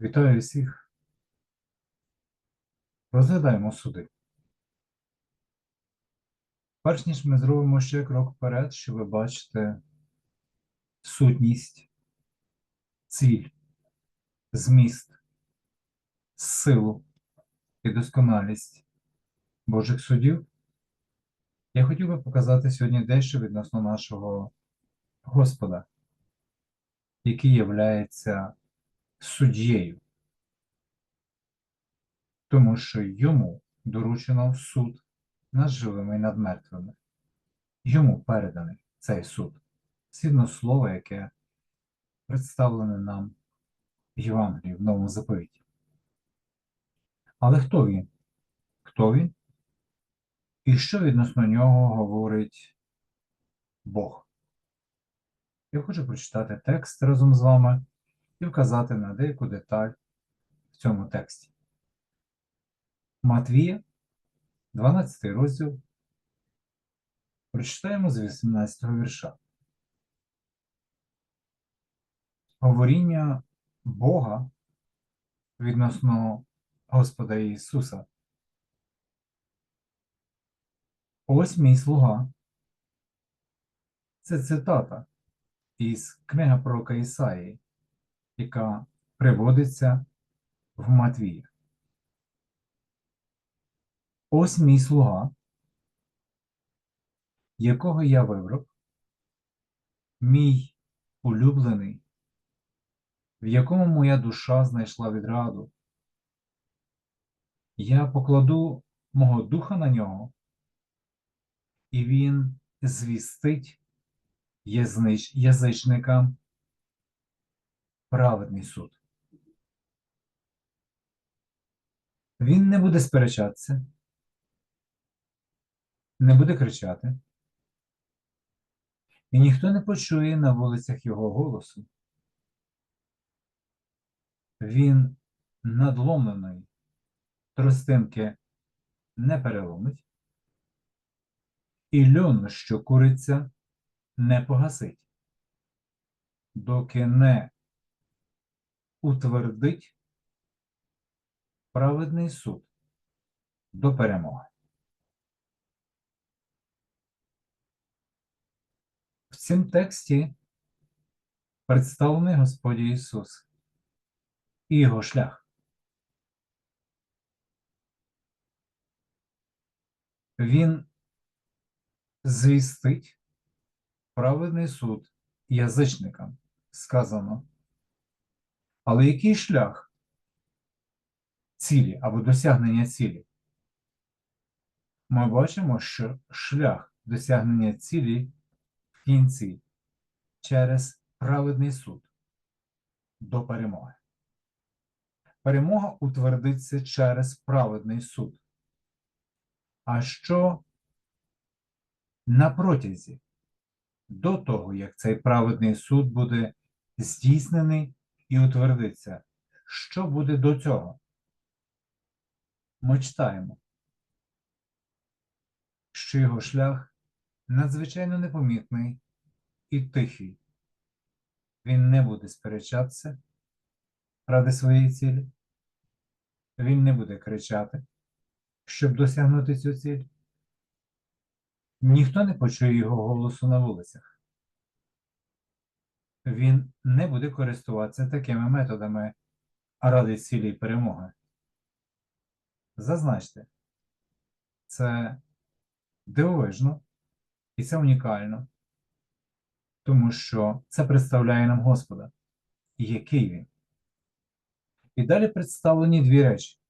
Вітаю всіх. Розглядаємо суди. Перш ніж ми зробимо ще крок вперед, щоб ви бачите сутність, ціль, зміст, силу і досконалість Божих судів, я хотів би показати сьогодні дещо відносно нашого Господа, який являється суддєю, тому що йому доручено суд над живими і над мертвими. Йому переданий цей суд, згідно слова, яке представлене нам в Євангелії в Новому заповіті. Але хто він? Хто він? І що відносно нього говорить Бог? Я хочу прочитати текст разом з вами і вказати на деяку деталь в цьому тексті. Матвія, 12 розділ. Прочитаємо з 18 вірша. Говоріння Бога відносно Господа Ісуса. Ось мій слуга. Це цитата із книги пророка Ісаї, яка приводиться в Матвія. Ось мій слуга, якого я вибрав, мій улюблений, в якому моя душа знайшла відраду. Я покладу мого духа на нього, і він звістить язич- язичникам праведний суд. Він не буде сперечатися, не буде кричати, і ніхто не почує на вулицях його голосу. Він надломленої тростинки не переломить, і льон, що куриться, не погасить, доки не утвердить праведний суд до перемоги. В цьому тексті представлений Господь Ісус і Його шлях. Він звістить праведний суд язичникам, сказано. Але який шлях цілі або досягнення цілі? Ми бачимо, що шлях досягнення цілі в кінці через праведний суд до перемоги. Перемога утвердиться через праведний суд. А що на протязі до того, як цей праведний суд буде здійснений і утвердиться, що буде до цього? Ми читаємо, що його шлях надзвичайно непомітний і тихий. Він не буде сперечатися ради своєї цілі. Він не буде кричати, щоб досягнути цю ціль. Ніхто не почує його голосу на вулицях. Він не буде користуватися такими методами ради цілі перемоги. Зазначте, це дивовижно і це унікально, тому що це представляє нам Господа, який він. І далі представлені дві речі.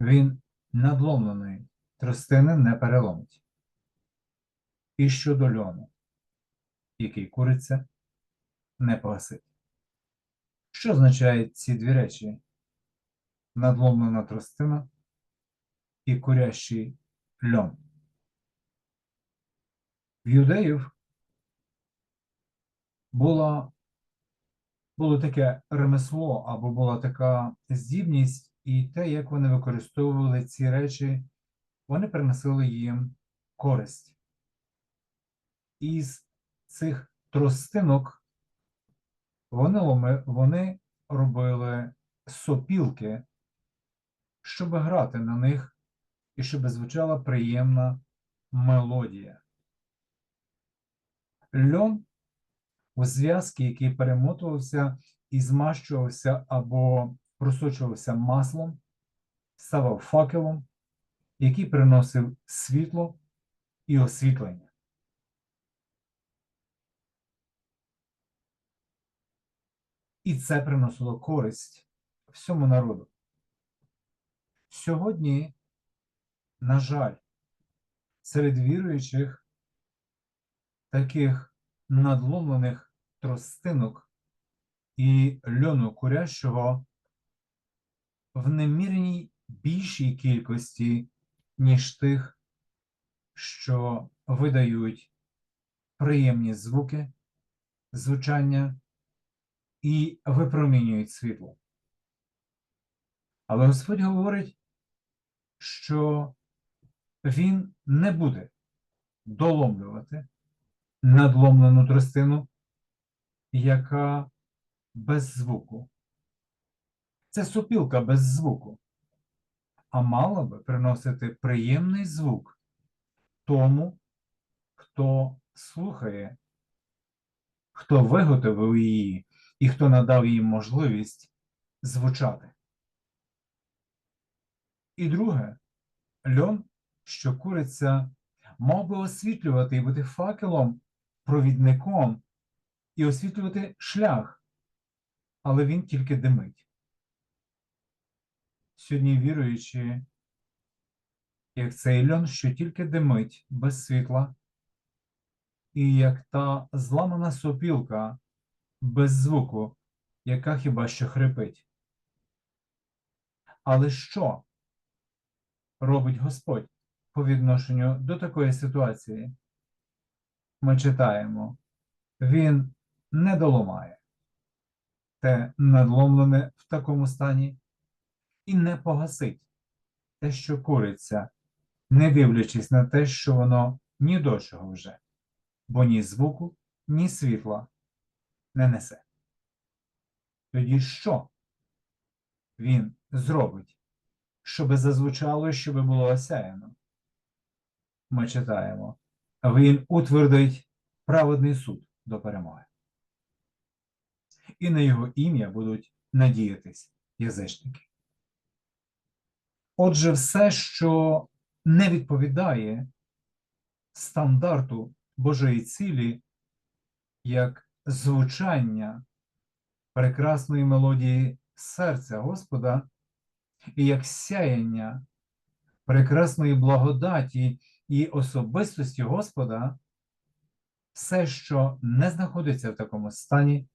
Він надломлений тростини не переломить. І щодо льону, який куриться, не погасить. Що означають ці дві речі? Надломлена тростина і курящий льон. В юдеїв було, було таке ремесло або була така здібність, і те, як вони використовували ці речі вони приносили їм користь. Із цих тростинок вони, вони робили сопілки, щоб грати на них і щоб звучала приємна мелодія. Льон у зв'язки, який перемотувався і змащувався або просочувався маслом, ставав факелом, який приносив світло і освітлення. І це приносило користь всьому народу. Сьогодні, на жаль, серед віруючих таких надломлених тростинок і льону курящого в немірній більшій кількості, ніж тих, що видають приємні звуки, звучання і випромінюють світло. Але Господь говорить, що Він не буде доломлювати надломлену тростину, яка без звуку. Це сопілка без звуку, а мала би приносити приємний звук тому, хто слухає, хто виготовив її і хто надав їй можливість звучати. І друге, льон, що куриться, мав би освітлювати і бути факелом, провідником і освітлювати шлях, але він тільки димить. Сьогодні віруючи, як цей льон, що тільки димить без світла, і як та зламана сопілка без звуку, яка хіба що хрипить. Але що робить Господь по відношенню до такої ситуації? Ми читаємо, Він не доламає те надломлене в такому стані і не погасить те, що куриться, не дивлячись на те, що воно ні до чого вже, бо ні звуку, ні світла не несе. Тоді що він зробить, щоби зазвучало, щоби було осяяно? Ми читаємо, він утвердить праведний суд до перемоги. І на його ім'я будуть надіятись язичники. Отже, все, що не відповідає стандарту Божої цілі, як звучання прекрасної мелодії серця Господа, і як сяяння прекрасної благодаті і особистості Господа, все, що не знаходиться в такому стані,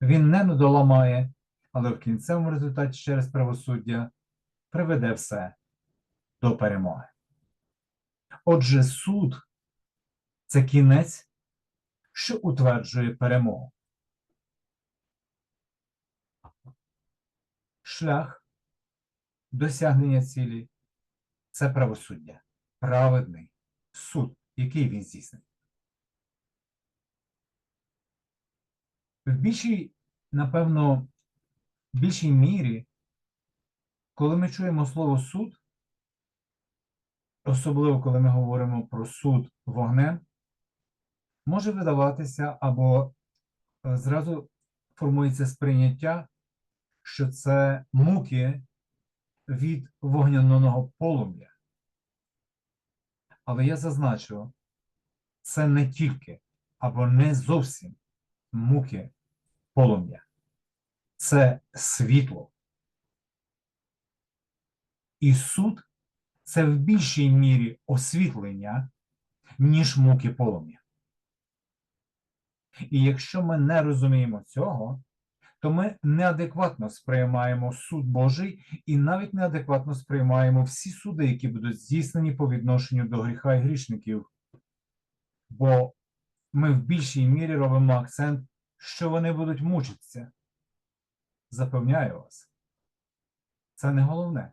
він не доламає, але в кінцевому результаті через правосуддя приведе все до перемоги. Отже, суд це кінець, що утверджує перемогу. Шлях досягнення цілі це правосуддя, праведний суд, який він здійснить. В більшій, напевно, в більшій мірі, коли ми чуємо слово суд, особливо коли ми говоримо про суд вогнем, може видаватися або е, зразу формується сприйняття, що це муки від вогняного полум'я. Але я зазначу, це не тільки або не зовсім муки полум'я, це світло. І суд це в більшій мірі освітлення, ніж муки полум'я. І якщо ми не розуміємо цього, то ми неадекватно сприймаємо суд Божий і навіть неадекватно сприймаємо всі суди, які будуть здійснені по відношенню до гріха і грішників. Бо ми в більшій мірі робимо акцент, що вони будуть мучитися. Запевняю вас, це не головне.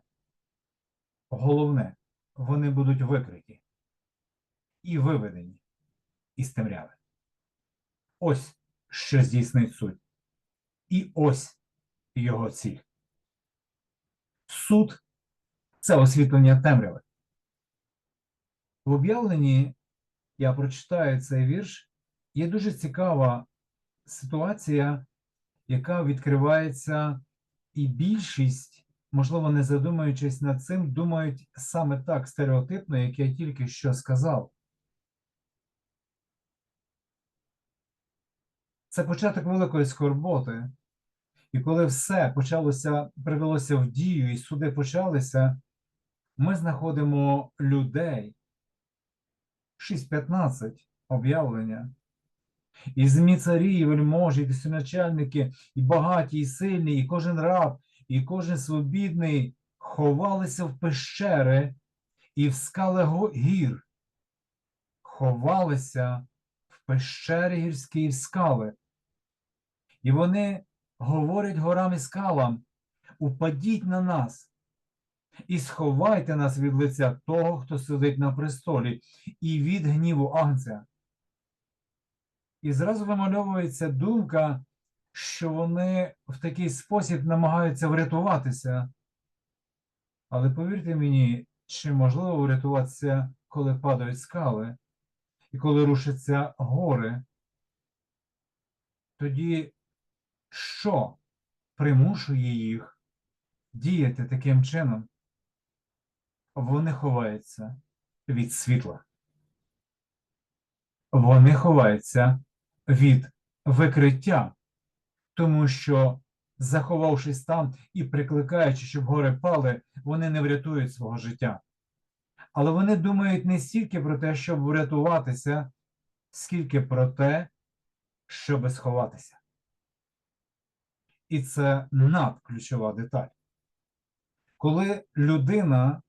Головне, вони будуть викриті і виведені із темряви. Ось що здійснить суть. І ось його ціль. Суд це освітлення темряви. В об'явленні я прочитаю цей вірш. Є дуже цікава ситуація, яка відкривається, і більшість, можливо, не задумуючись над цим, думають саме так стереотипно, як я тільки що сказав. Це початок великої скорботи. І коли все почалося, привелося в дію, і суди почалися, ми знаходимо людей. 6.15 об'явлення. І змі царі, і вельможі, і тисячоначальники, і багаті, і сильні, і кожен раб, і кожен свобідний ховалися в пещери і в скали гір. Ховалися в пещері гірські і в скали. І вони говорять горам і скалам: упадіть на нас і сховайте нас від лиця того, хто сидить на престолі, і від гніву Агнця. І зразу вимальовується думка, що вони в такий спосіб намагаються врятуватися. Але повірте мені, чи можливо врятуватися, коли падають скали і коли рушаться гори? Тоді що примушує їх діяти таким чином? Вони ховаються від світла. Вони ховаються від викриття, тому що, заховавшись там і прикликаючи, щоб гори пали, вони не врятують свого життя. Але вони думають не стільки про те, щоб врятуватися, скільки про те, щоб сховатися. І це надключова деталь. Коли людина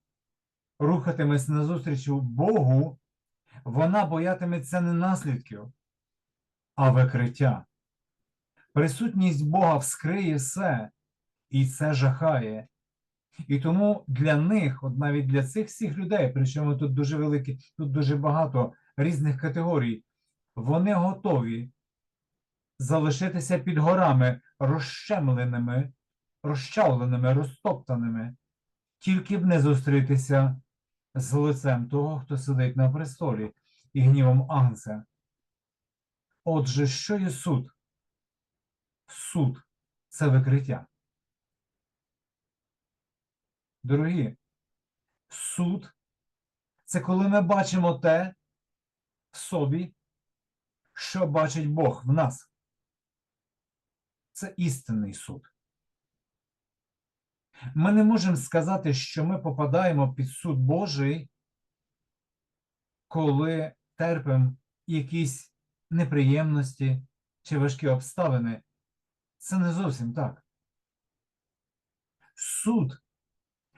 рухатиметься назустріч Богу, вона боятиметься не наслідків, а викриття. Присутність Бога вскриє все, і це жахає. І тому для них, от навіть для цих всіх людей, причому тут дуже великі, тут дуже багато різних категорій, вони готові залишитися під горами розщемленими, розчавленими, розтоптаними, тільки б не зустрітися з лицем того, хто сидить на престолі і гнівом Агнця. Отже, що є суд? Суд це викриття. Дорогі, суд це коли ми бачимо те в собі, що бачить Бог в нас. Це істинний суд. Ми не можемо сказати, що ми попадаємо під суд Божий, коли терпимо якісь неприємності чи важкі обставини. Це не зовсім так. Суд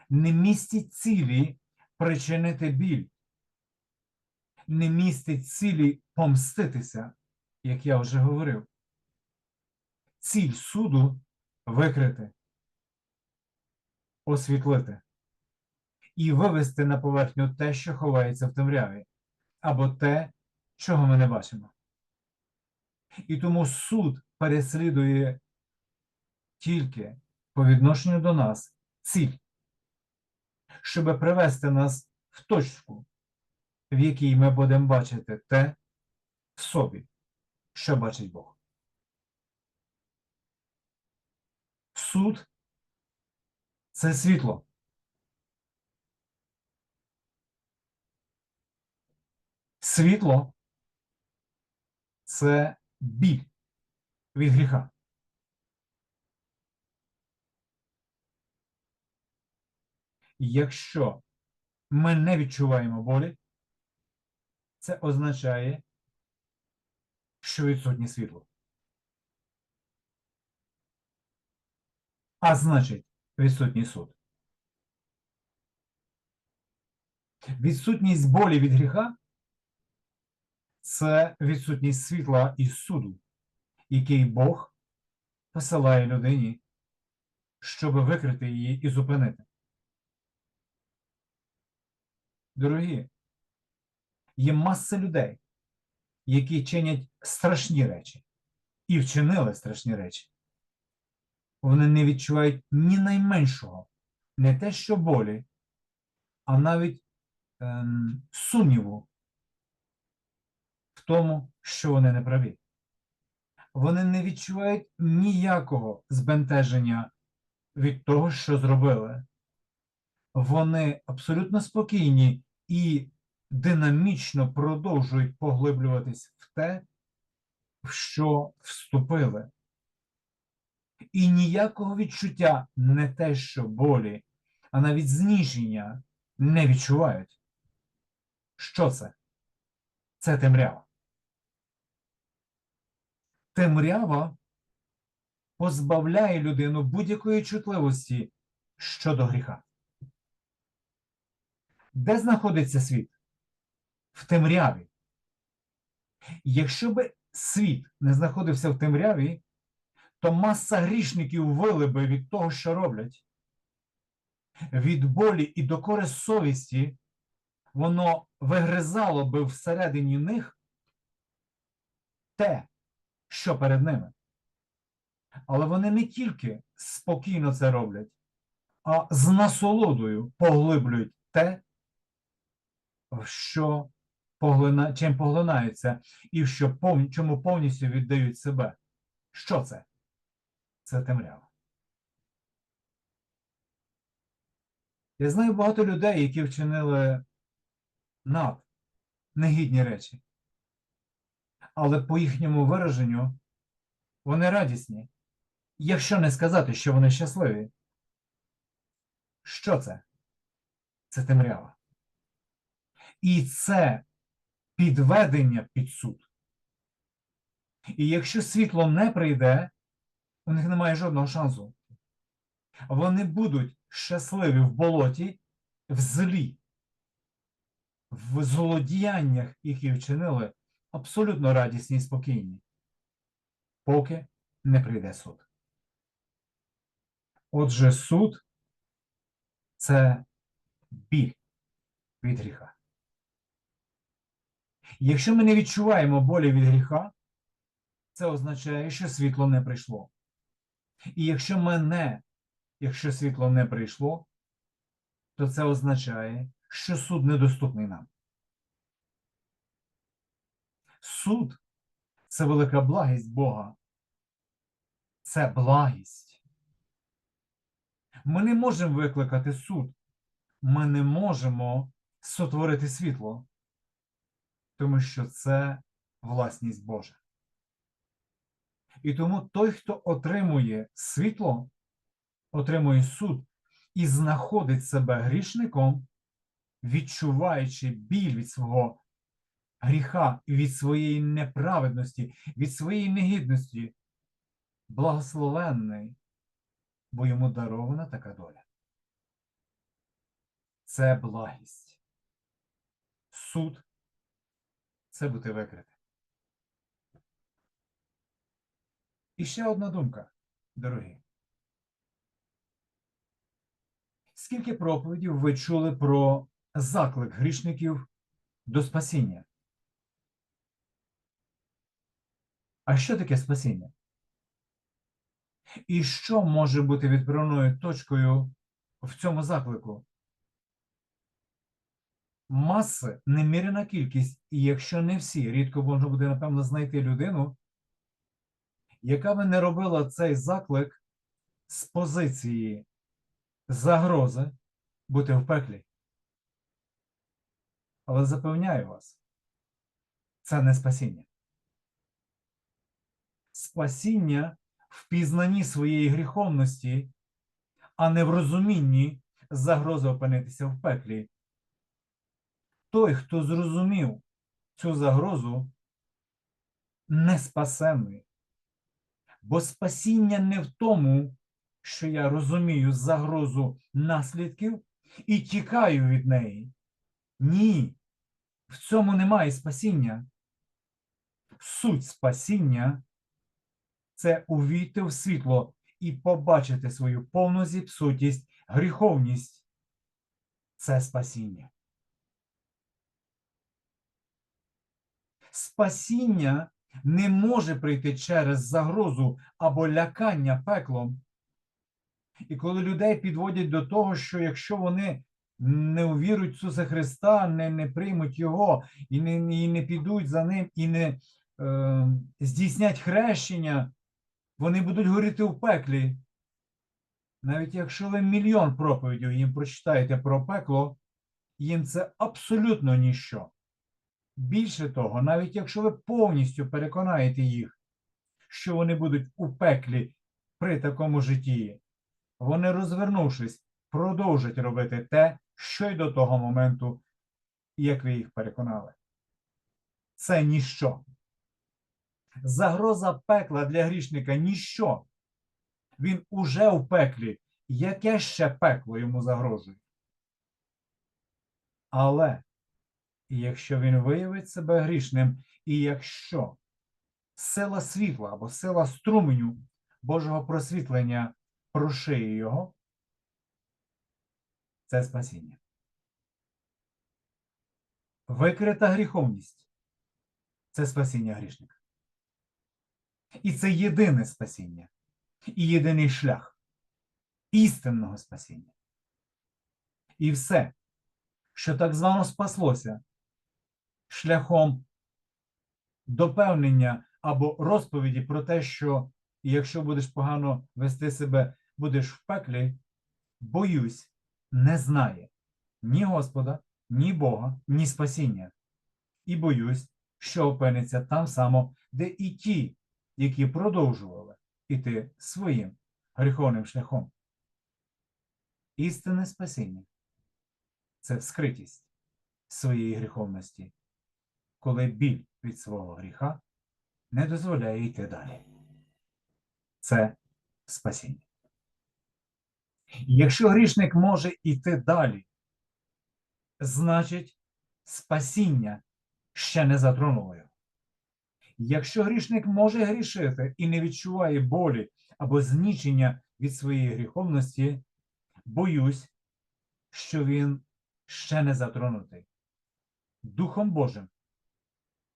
не містить цілі причинити біль, не містить цілі помститися, як я вже говорив. Ціль суду викрити, освітлити і вивести на поверхню те, що ховається в темряві, або те, чого ми не бачимо. І тому суд переслідує тільки по відношенню до нас ціль, щоб привести нас в точку, в якій ми будемо бачити те в собі, що бачить Бог. Суд це світло. Світло це біль від гріха. Якщо ми не відчуваємо болі, це означає, що відсутнє світло. А значить, відсутній суд. Відсутність болі від гріха це відсутність світла і суду, який Бог посилає людині, щоб викрити її і зупинити. Дорогі, є маса людей, які чинять страшні речі і вчинили страшні речі. Вони не відчувають ні найменшого, не те, що болі, а навіть ем, сумніву в тому, що вони не праві. Вони не відчувають ніякого збентеження від того, що зробили. Вони абсолютно спокійні і динамічно продовжують поглиблюватись в те, в що вступили. І ніякого відчуття не те, що болі, а навіть зніження не відчувають. Що це? Це темрява. Темрява позбавляє людину будь-якої чутливості щодо гріха. Де знаходиться світ? В темряві. Якщо би світ не знаходився в темряві, то маса грішників вили би від того, що роблять. Від болі і докори совісті воно вигризало би всередині них те, що перед ними. Але вони не тільки спокійно це роблять, а з насолодою поглиблюють те, що поглина... чим поглинаються, і що пов... чому повністю віддають себе. Що це? Це темрява. Я знаю багато людей, які вчинили над негідні речі. Але по їхньому вираженню вони радісні, якщо не сказати, що вони щасливі. Що це? Це темрява. І це підведення під суд. І якщо світло не прийде, у них немає жодного шансу. Вони будуть щасливі в болоті, в злі, в злодіяннях, які вчинили, абсолютно радісні і спокійні, поки не прийде суд. Отже, суд це біль від гріха. Якщо ми не відчуваємо болі від гріха, це означає, що світло не прийшло. І якщо мене, якщо світло не прийшло, то це означає, що суд недоступний нам. Суд це велика благість Бога. Це благість. Ми не можемо викликати суд. Ми не можемо сотворити світло, тому що це власність Божа. І тому той, хто отримує світло, отримує суд і знаходить себе грішником, відчуваючи біль від свого гріха від своєї неправедності, від своєї негідності, благословенний, бо йому дарована така доля. Це благість. Суд це бути викритим. І ще одна думка, дорогі. Скільки проповідів ви чули про заклик грішників до спасіння? А що таке спасіння? І що може бути відправною точкою в цьому заклику? Маси немірена кількість, і якщо не всі, рідко можна буде, напевно, знайти людину, яка би не робила цей заклик з позиції загрози бути в пеклі. Але запевняю вас, це не спасіння. Спасіння в пізнанні своєї гріховності, а не в розумінні загрози опинитися в пеклі. Той, хто зрозумів цю загрозу, не спасенний. Бо спасіння не в тому, що я розумію загрозу наслідків і тікаю від неї. Ні, в цьому немає спасіння. Суть спасіння це увійти в світло і побачити свою повну зіпсутість, гріховність. Це спасіння. Спасіння не може прийти через загрозу або лякання пеклом, І коли людей підводять до того, що якщо вони не увірують Ісуса Христа, не, не приймуть Його і не, і не підуть за ним, і не е, здійснять хрещення, вони будуть горіти в пеклі. Навіть якщо ви мільйон проповідів їм прочитаєте про пекло, їм це абсолютно ніщо. Більше того, навіть якщо ви повністю переконаєте їх, що вони будуть у пеклі при такому житті, вони, розвернувшись, продовжать робити те, що й до того моменту, як ви їх переконали. Це ніщо. Загроза пекла для грішника ніщо. Він уже в пеклі. Яке ще пекло йому загрожує? Але якщо він виявить себе грішним, і якщо сила світла або сила струменю Божого просвітлення прошиє його, це спасіння. Викрита гріховність це спасіння грішника. І це єдине спасіння, і єдиний шлях істинного спасіння. І все, що так звано спаслося шляхом допевнення або розповіді про те, що якщо будеш погано вести себе, будеш в пеклі, боюсь, не знає ні Господа, ні Бога, ні спасіння. І боюсь, що опиниться там само, де і ті, які продовжували іти своїм гріховним шляхом. Істинне спасіння це скритість своєї гріховності, коли біль від свого гріха не дозволяє йти далі. Це спасіння. Якщо грішник може йти далі, значить спасіння ще не затронуло його. Якщо грішник може грішити і не відчуває болі або знічення від своєї гріховності, боюсь, що він ще не затронутий Духом Божим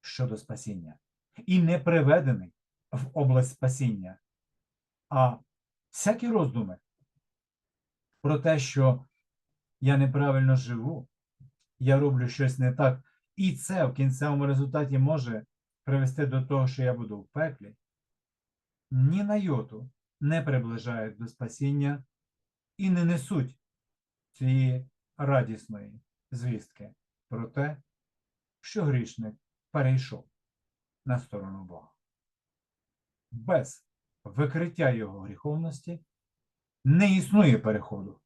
щодо спасіння. І не приведений в область спасіння, а всякі роздуми про те, що я неправильно живу, я роблю щось не так, і це в кінцевому результаті може привести до того, що я буду в пеклі, ні на йоту не приближають до спасіння і не несуть цієї радісної звістки про те, що грішник перейшов на сторону Бога. Без викриття його гріховності не існує переходу.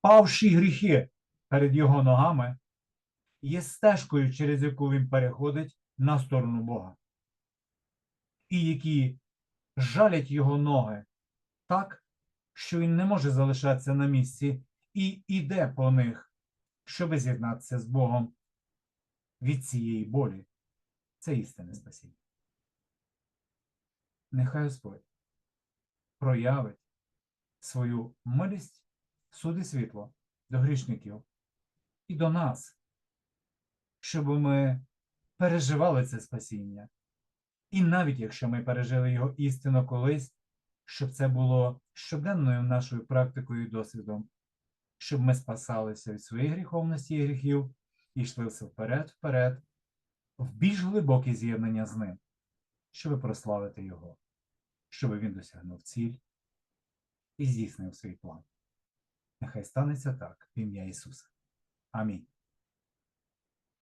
Павші гріхи перед його ногами є стежкою, через яку він переходить на сторону Бога, і які жалять його ноги так, що він не може залишатися на місці і йде по них, щоби з'єднатися з Богом від цієї болі. Це істинне спасіння. Нехай Господь проявить свою милість, суд і світло до грішників і до нас, щоб ми переживали це спасіння. І навіть якщо ми пережили його істинно колись, щоб це було щоденною нашою практикою і досвідом, щоб ми спасалися від своєї гріховності і гріхів і йшли все вперед, вперед, в більш глибокі з'єднання з ним, щоб прославити Його, щоб він досягнув ціль і здійснив свій план. Нехай станеться так в ім'я Ісуса. Амінь.